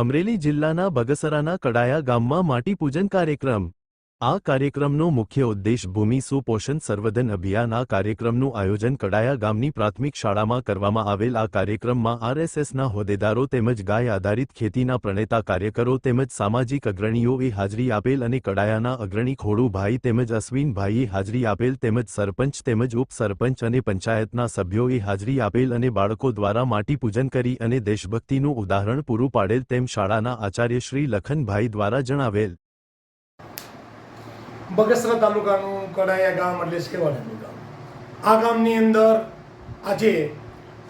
અમરેલી જિલ્લાના બગસરાના કડાયા ગામમાં માટીપૂજન કાર્યક્રમ. આ કાર્યક્રમનો મુખ્ય ઉદ્દેશ ભૂમિ સુપોષણ સર્વધન અભિયાન, આ કાર્યક્રમનું આયોજન કડાયા ગામની પ્રાથમિક શાળામાં કરવામાં આવેલ આ કાર્યક્રમમાં આરએસએસના હોદ્દેદારો તેમજ ગાય આધારિત ખેતીના પ્રણેતા કાર્યકરો તેમજ સામાજિક અગ્રણીઓએ હાજરી આપેલ અને કડાયાના અગ્રણી ખોડુભાઈ તેમજ અશ્વિનભાઈએ હાજરી આપેલ તેમજ સરપંચ તેમજ ઉપસરપંચ અને પંચાયતના સભ્યોએ હાજરી આપેલ અને બાળકો દ્વારા માટીપૂજન કરી અને દેશભક્તિનું ઉદાહરણ પૂરું પાડેલ તેમ શાળાના આચાર્ય શ્રી લખનભાઈ દ્વારા જણાવેલ. બગસરા તાલુકાનું કડાયા ગામ એટલે સ્કેવાડાનું ગામ. આ ગામની અંદર આજે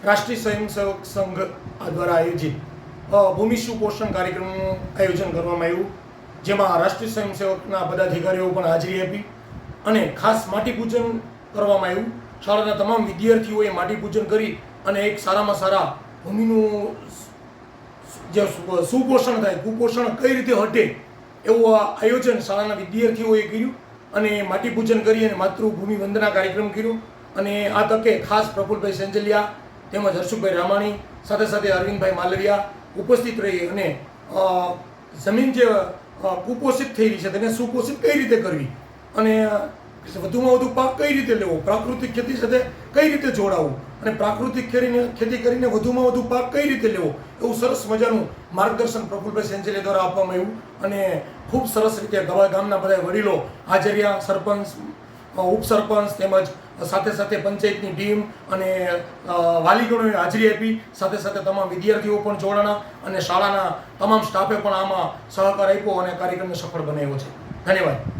રાષ્ટ્રીય સ્વયંસેવક સંઘ દ્વારા આયોજિત ભૂમિ સુપોષણ કાર્યક્રમનું આયોજન કરવામાં આવ્યું, જેમાં રાષ્ટ્રીય સ્વયંસેવકના પદાધિકારીઓ પણ હાજરી આપી અને ખાસ માટી પૂજન કરવામાં આવ્યું. શાળાના તમામ વિદ્યાર્થીઓએ માટી પૂજન કરી અને એક સારામાં સારા ભૂમિનું જે સુપોષણ થાય, કુપોષણ કઈ રીતે હટે એવું આયોજન શાળાના વિદ્યાર્થીઓએ કર્યું અને માટી પૂજન કરી અને માતૃભૂમિ વંદના કાર્યક્રમ કર્યો. અને આ તકે ખાસ પ્રફુલભાઈ સેંજલિયા તેમજ હર્ષુભાઈ રામાણી, સાથે સાથે અરવિંદભાઈ માલવિયા ઉપસ્થિત રહી અને જમીન જે કુપોષિત થઈ રહી છે તેને સુપોષિત કઈ રીતે કરવી? અને વધુમાં વધુ પાક કઈ રીતે લેવો? પ્રાકૃતિક ખેતી સાથે કઈ રીતે જોડાવવું અને પ્રાકૃતિક ખેતીને ખેતી કરીને વધુમાં વધુ પાક કઈ રીતે લેવો? એવું સરસ મજાનું માર્ગદર્શન પ્રફુલભાઈ સેન્ચેલી દ્વારા આપવામાં આવ્યું. અને ખૂબ સરસ રીતે ગવા ગામના બધા વડીલો, હાજરિયા, સરપંચ ઉપસરપંચ તેમજ સાથે સાથે પંચાયતની ટીમ અને વાલીગણોએ હાજરી આપી. સાથે સાથે તમામ વિદ્યાર્થીઓ પણ જોડાણા અને શાળાના તમામ સ્ટાફે પણ આમાં સહકાર આપ્યો અને કાર્યક્રમને સફળ બનાવ્યો છે. ધન્યવાદ.